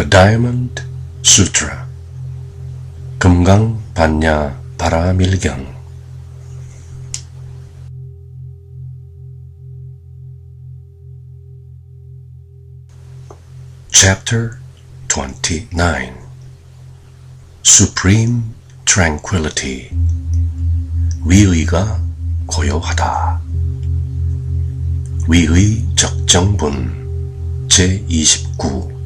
The Diamond Sutra 금강 반야 바라밀경 Chapter 29 Supreme Tranquility 위의가 고요하다. 위의 적정분 제29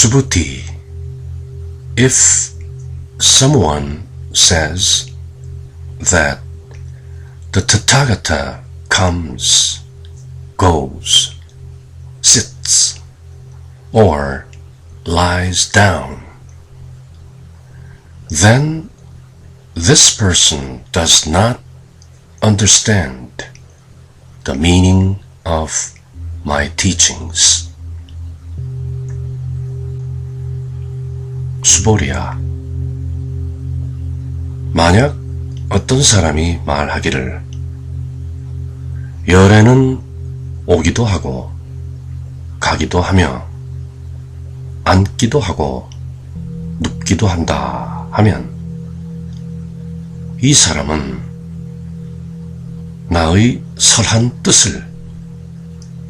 Subhuti If someone says that the Tathagata comes, goes, sits, or lies down, then this person does not understand the meaning of my teachings. 수보리야. 만약 어떤 사람이 말하기를 열애는 오기도 하고 가기도 하며 앉기도 하고 눕기도 한다 하면 이 사람은 나의 설한 뜻을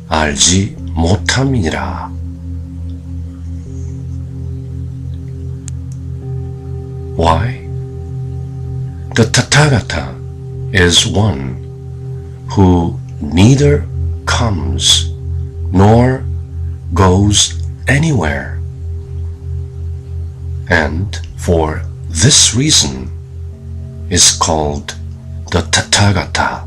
알지 못함이니라. Why? The Tathagata is one who neither comes nor goes anywhere. And for this reason is called the Tathagata.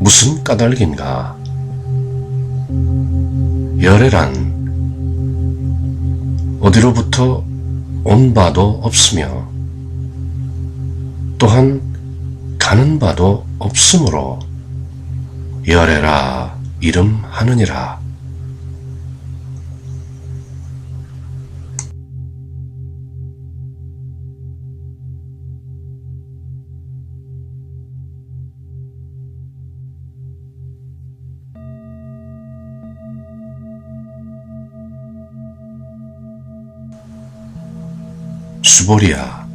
무슨 까닭인가? 열애란 어디로부터 온 바도 없으며 또한 가는 바도 없으므로 열애라 이름하느니라. 수보리야.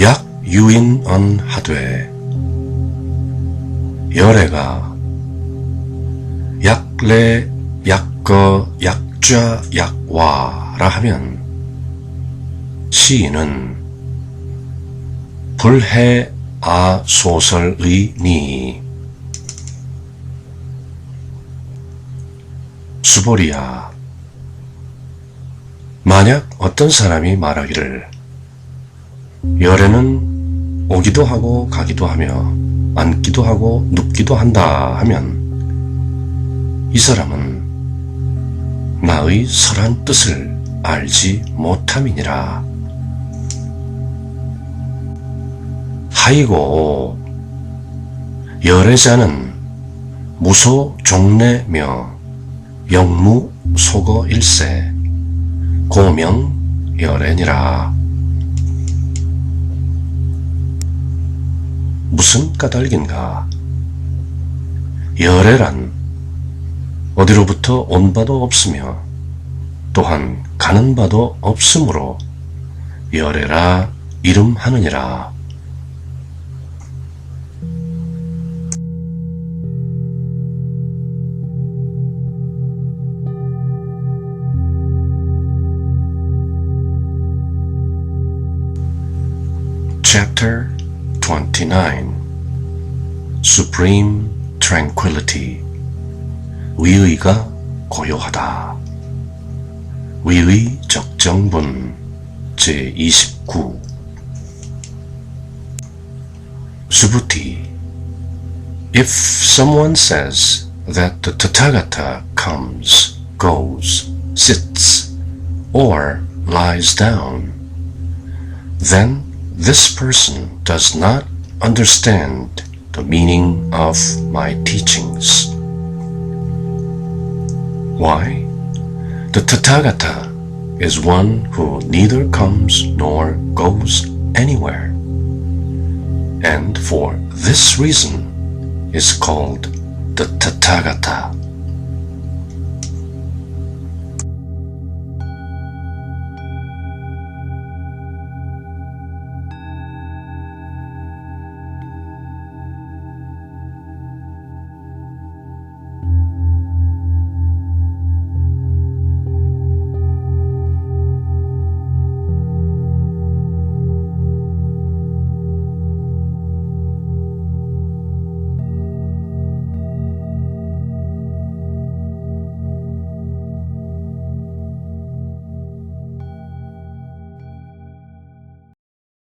약 유인언 하되. 열애가 약래 약거 약좌 약와라 하면 시인은 불해 아 소설의 니. 수보리야 만약 어떤 사람이 말하기를 열애는 오기도 하고 가기도 하며 앉기도 하고 눕기도 한다 하면 이 사람은 나의 설한 뜻을 알지 못함이니라. 하이고 열애자는 무소 종래며 영무 소거 일세 고명 열애니라. 무슨 까닭인가? 열애란 어디로부터 온 바도 없으며 또한 가는 바도 없으므로 열애라 이름하느니라. Chapter 29 Supreme Tranquility 위의가 고요하다. 위의 적정분 제29 Subhuti If someone says that the Tathagata comes, goes, sits, or lies down, then this person does not understand the meaning of my teachings. Why? The Tathagata is one who neither comes nor goes anywhere. and for this reason is called the Tathagata.